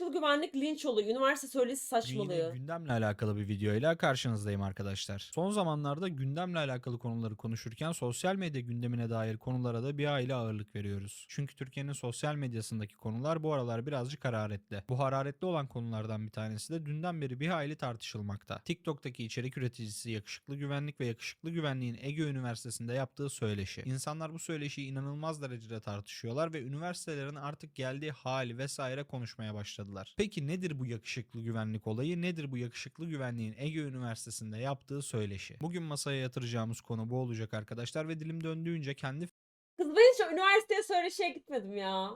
Yakışıklı güvenlik linç olayı. Üniversite söylesi saçmalığı. Yine gündemle alakalı bir videoyla karşınızdayım arkadaşlar. Son zamanlarda gündemle alakalı konuları konuşurken sosyal medya gündemine dair konulara da bir aile ağırlık veriyoruz. Çünkü Türkiye'nin sosyal medyasındaki konular bu aralar birazcık hararetli. Bu hararetli olan konulardan bir tanesi de dünden beri bir hayli tartışılmakta. TikTok'taki içerik üreticisi yakışıklı güvenlik ve yakışıklı güvenliğin Ege Üniversitesi'nde yaptığı söyleşi. İnsanlar bu söyleşiyi inanılmaz derecede tartışıyorlar ve üniversitelerin artık geldiği hali vesaire konuşmaya başladılar. Peki nedir bu yakışıklı güvenlik olayı? Nedir bu yakışıklı güvenliğin Ege Üniversitesi'nde yaptığı söyleşi? Bugün masaya yatıracağımız konu bu olacak arkadaşlar ve dilim döndüğünce kendi Kız ben hiç üniversiteye söyleşiye gitmedim ya.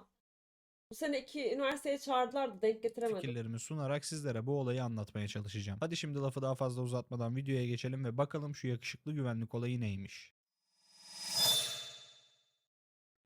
Bu sene iki üniversiteye çağırdılar da denk getiremedim. fikirlerimi sunarak sizlere bu olayı anlatmaya çalışacağım. Hadi şimdi lafı daha fazla uzatmadan videoya geçelim ve bakalım şu yakışıklı güvenlik olayı neymiş.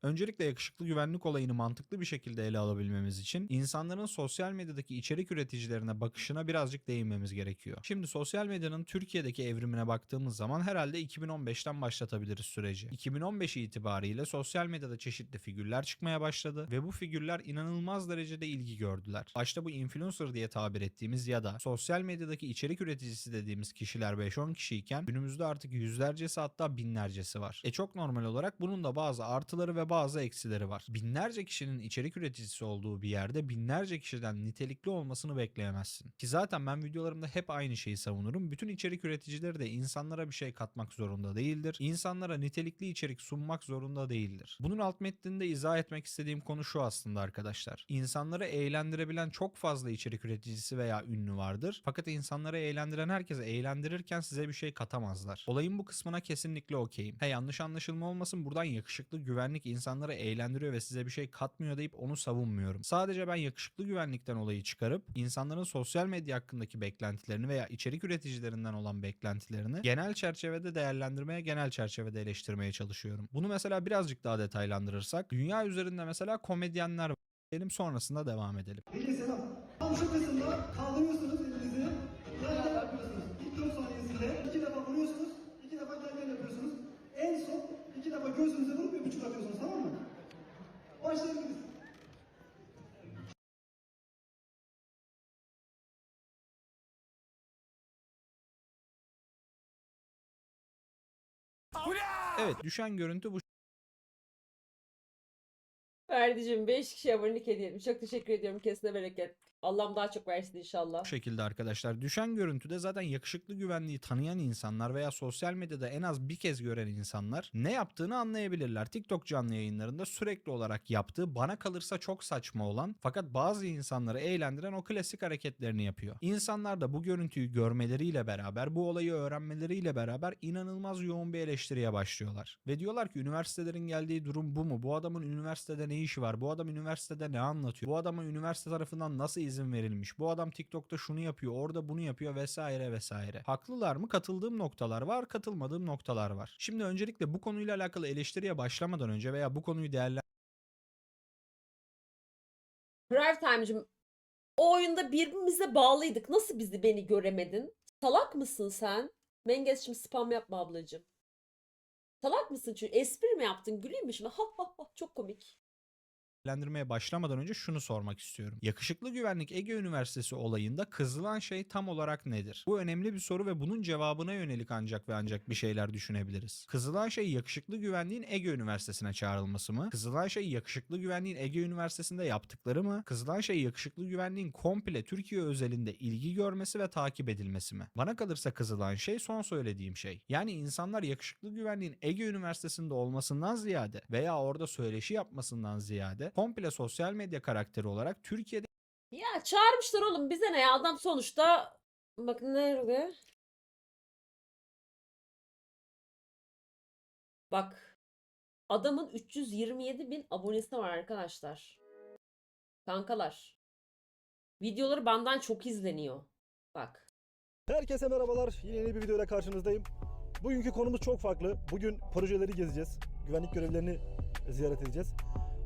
Öncelikle yakışıklı güvenlik olayını mantıklı bir şekilde ele alabilmemiz için insanların sosyal medyadaki içerik üreticilerine bakışına birazcık değinmemiz gerekiyor. Şimdi sosyal medyanın Türkiye'deki evrimine baktığımız zaman herhalde 2015'ten başlatabiliriz süreci. 2015 itibariyle sosyal medyada çeşitli figürler çıkmaya başladı ve bu figürler inanılmaz derecede ilgi gördüler. Başta bu influencer diye tabir ettiğimiz ya da sosyal medyadaki içerik üreticisi dediğimiz kişiler 5-10 kişiyken günümüzde artık yüzlercesi hatta binlercesi var. E çok normal olarak bunun da bazı artıları ve eksileri var. Binlerce kişinin içerik üreticisi olduğu bir yerde binlerce kişiden nitelikli olmasını bekleyemezsin. Ki zaten ben videolarımda hep aynı şeyi savunurum. Bütün içerik üreticileri de insanlara bir şey katmak zorunda değildir. İnsanlara nitelikli içerik sunmak zorunda değildir. Bunun alt metninde izah etmek istediğim konu şu aslında arkadaşlar. İnsanları eğlendirebilen çok fazla içerik üreticisi veya ünlü vardır. Fakat insanları eğlendiren herkese eğlendirirken size bir şey katamazlar. Olayın bu kısmına kesinlikle okeyim. He yanlış anlaşılma olmasın buradan yakışıklı güvenlik insanları eğlendiriyor ve size bir şey katmıyor deyip onu savunmuyorum. Sadece ben yakışıklı güvenlikten olayı çıkarıp insanların sosyal medya hakkındaki beklentilerini veya içerik üreticilerinden olan beklentilerini genel çerçevede değerlendirmeye, genel çerçevede eleştirmeye çalışıyorum. Bunu mesela birazcık daha detaylandırırsak dünya üzerinde mesela komedyenler var. Benim sonrasında devam edelim. Peki kaldırıyorsunuz elinizi. Gel yapıyorsunuz. İlk 10 saniyesinde iki defa vuruyorsunuz. iki defa gel gel yapıyorsunuz. En son iki defa gözünüze vurup bir buçuk atıyorsunuz tamam mı? Başlayabiliriz. Evet düşen görüntü bu Ferdi'cim 5 kişi abonelik hediye etmiş. Çok teşekkür ediyorum. Kesine bereket. Allah'ım daha çok versin inşallah. Bu şekilde arkadaşlar. Düşen görüntüde zaten yakışıklı güvenliği tanıyan insanlar veya sosyal medyada en az bir kez gören insanlar ne yaptığını anlayabilirler. TikTok canlı yayınlarında sürekli olarak yaptığı bana kalırsa çok saçma olan fakat bazı insanları eğlendiren o klasik hareketlerini yapıyor. İnsanlar da bu görüntüyü görmeleriyle beraber bu olayı öğrenmeleriyle beraber inanılmaz yoğun bir eleştiriye başlıyorlar. Ve diyorlar ki üniversitelerin geldiği durum bu mu? Bu adamın üniversitede ne işi var? Bu adam üniversitede ne anlatıyor? Bu adama üniversite tarafından nasıl izin verilmiş? Bu adam TikTok'ta şunu yapıyor, orada bunu yapıyor vesaire vesaire. Haklılar mı? Katıldığım noktalar var, katılmadığım noktalar var. Şimdi öncelikle bu konuyla alakalı eleştiriye başlamadan önce veya bu konuyu değerlendirmeden Drive Time'cim o oyunda birbirimize bağlıydık. Nasıl bizi beni göremedin? Salak mısın sen? Menges'cim spam yapma ablacığım. Salak mısın çünkü? Espri mi yaptın? Güleyim mi şimdi? Ha ha ha çok komik. Değerlendirmeye başlamadan önce şunu sormak istiyorum. Yakışıklı Güvenlik Ege Üniversitesi olayında kızılan şey tam olarak nedir? Bu önemli bir soru ve bunun cevabına yönelik ancak ve ancak bir şeyler düşünebiliriz. Kızılan şey yakışıklı güvenliğin Ege Üniversitesi'ne çağrılması mı? Kızılan şey yakışıklı güvenliğin Ege Üniversitesi'nde yaptıkları mı? Kızılan şey yakışıklı güvenliğin komple Türkiye özelinde ilgi görmesi ve takip edilmesi mi? Bana kalırsa kızılan şey son söylediğim şey. Yani insanlar yakışıklı güvenliğin Ege Üniversitesi'nde olmasından ziyade veya orada söyleşi yapmasından ziyade komple sosyal medya karakteri olarak Türkiye'de Ya çağırmışlar oğlum bize ne ya adam sonuçta bak nerede? Bak adamın 327 bin abonesi var arkadaşlar. Kankalar. Videoları benden çok izleniyor. Bak. Herkese merhabalar. Yine yeni bir videoyla karşınızdayım. Bugünkü konumuz çok farklı. Bugün projeleri gezeceğiz. Güvenlik görevlilerini ziyaret edeceğiz.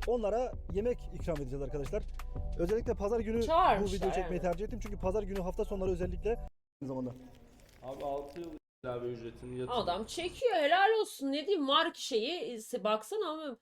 Onlara yemek ikram edeceğiz arkadaşlar. Özellikle pazar günü bu Çağırmışlar, videoyu çekmeyi evet. tercih ettim. Çünkü pazar günü hafta sonları özellikle aynı zamanda. Abi 6 yıl ilave ücretini yatırdım. Adam çekiyor helal olsun ne diyeyim var ki şeyi se- baksana ama